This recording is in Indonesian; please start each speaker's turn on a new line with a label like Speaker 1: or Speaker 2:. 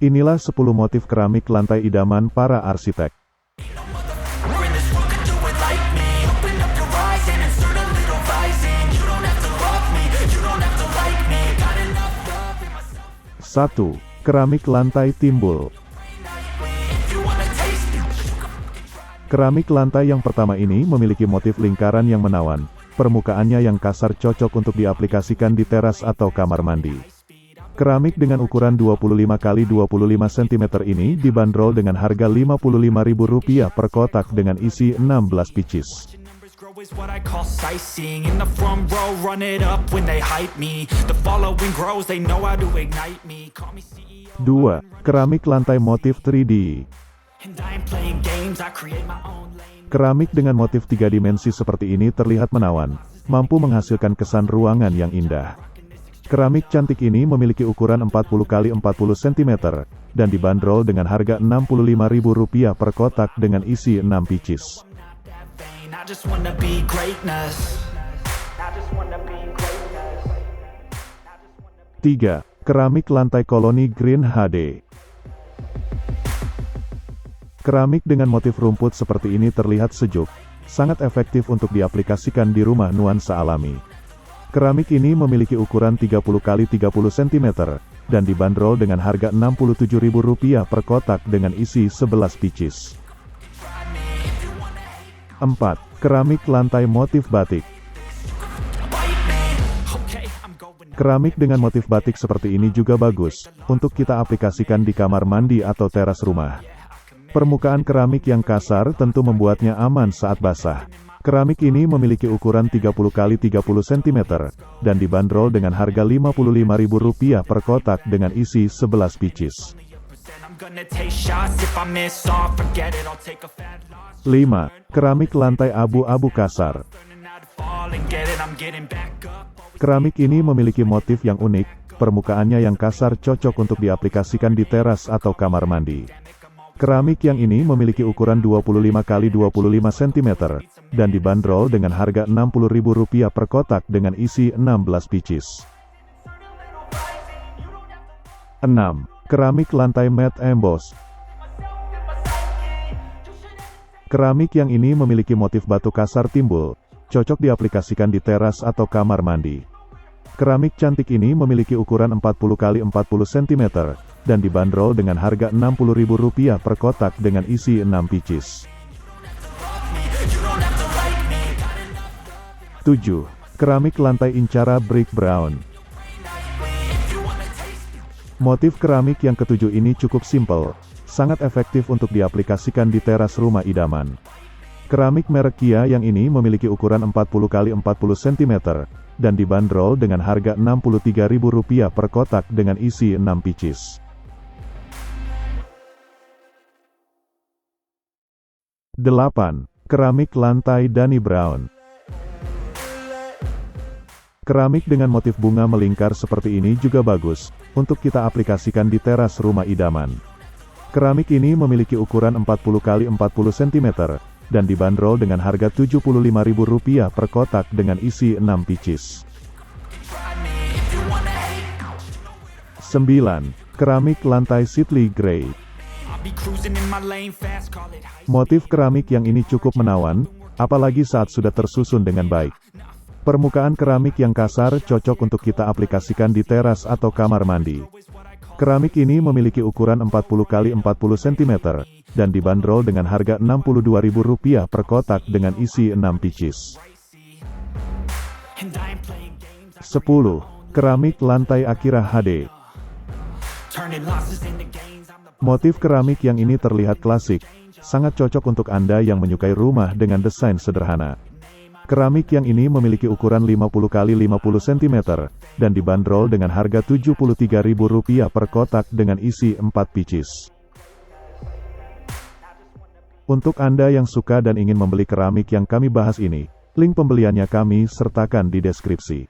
Speaker 1: Inilah 10 motif keramik lantai idaman para arsitek. 1. Keramik lantai timbul. Keramik lantai yang pertama ini memiliki motif lingkaran yang menawan. Permukaannya yang kasar cocok untuk diaplikasikan di teras atau kamar mandi. Keramik dengan ukuran 25 x 25 cm ini dibanderol dengan harga Rp55.000 per kotak dengan isi 16 pieces.
Speaker 2: Numbers grow is what I call sightseeing In the front row, run it up when they hype me The following grows, they know how to ignite me Call me CEO
Speaker 1: 2. Keramik lantai motif 3D.
Speaker 2: And I ain't playing games, I create my own lane
Speaker 1: Keramik dengan motif tiga dimensi seperti ini terlihat menawan, mampu menghasilkan kesan ruangan yang indah. Keramik cantik ini memiliki ukuran 40 x 40 cm, dan dibanderol dengan harga Rp65.000 per kotak dengan isi 6 pieces. 3. Keramik lantai koloni Green HD. Keramik dengan motif rumput seperti ini terlihat sejuk, sangat efektif untuk diaplikasikan di rumah nuansa alami. Keramik ini memiliki ukuran 30 x 30 cm, dan dibanderol dengan harga Rp67.000 per kotak dengan isi 11 pieces. 4. Keramik lantai motif batik. Keramik dengan motif batik seperti ini juga bagus, untuk kita aplikasikan di kamar mandi atau teras rumah. Permukaan keramik yang kasar tentu membuatnya aman saat basah. Keramik ini memiliki ukuran 30 x 30 cm, dan dibanderol dengan harga Rp55.000 per kotak dengan isi 11 pieces.
Speaker 2: I'm gonna take shots if I miss all Forget it, I'll take a fat loss
Speaker 1: 5. Keramik lantai abu-abu kasar. Keramik ini memiliki motif yang unik, permukaannya yang kasar cocok untuk diaplikasikan di teras atau kamar mandi. Keramik yang ini memiliki ukuran 25 x 25 cm, dan dibanderol dengan harga Rp60.000 per kotak dengan isi 16 pieces. 6. Keramik lantai matte emboss. Keramik yang ini memiliki motif batu kasar timbul, cocok diaplikasikan di teras atau kamar mandi. Keramik cantik ini memiliki ukuran 40 x 40 cm, dan dibanderol dengan harga Rp60.000 per kotak dengan isi 6 pieces. 7. Keramik lantai incara brick brown. Motif keramik yang ketujuh ini cukup simpel, sangat efektif untuk diaplikasikan di teras rumah idaman. Keramik merek Kia yang ini memiliki ukuran 40 x 40 cm, dan dibanderol dengan harga Rp63.000 per kotak dengan isi 6 pieces. 8. Keramik lantai Dani Brown. Keramik dengan motif bunga melingkar seperti ini juga bagus, untuk kita aplikasikan di teras rumah idaman. Keramik ini memiliki ukuran 40 x 40 cm, dan dibanderol dengan harga Rp75.000 per kotak dengan isi 6 pieces. 9. Keramik lantai Sidley Grey. Motif keramik yang ini cukup menawan, apalagi saat sudah tersusun dengan baik. Permukaan keramik yang kasar cocok untuk kita aplikasikan di teras atau kamar mandi. Keramik ini memiliki ukuran 40 x 40 cm, dan dibanderol dengan harga Rp62.000 per kotak dengan isi 6 pieces.
Speaker 2: And I ain't playing games,
Speaker 1: 10. Keramik lantai Akira HD. Motif keramik yang ini terlihat klasik, sangat cocok untuk Anda yang menyukai rumah dengan desain sederhana. Keramik yang ini memiliki ukuran 50 x 50 cm, dan dibanderol dengan harga Rp73.000 per kotak dengan isi 4 pieces. Untuk Anda yang suka dan ingin membeli keramik yang kami bahas ini, link pembeliannya kami sertakan di deskripsi.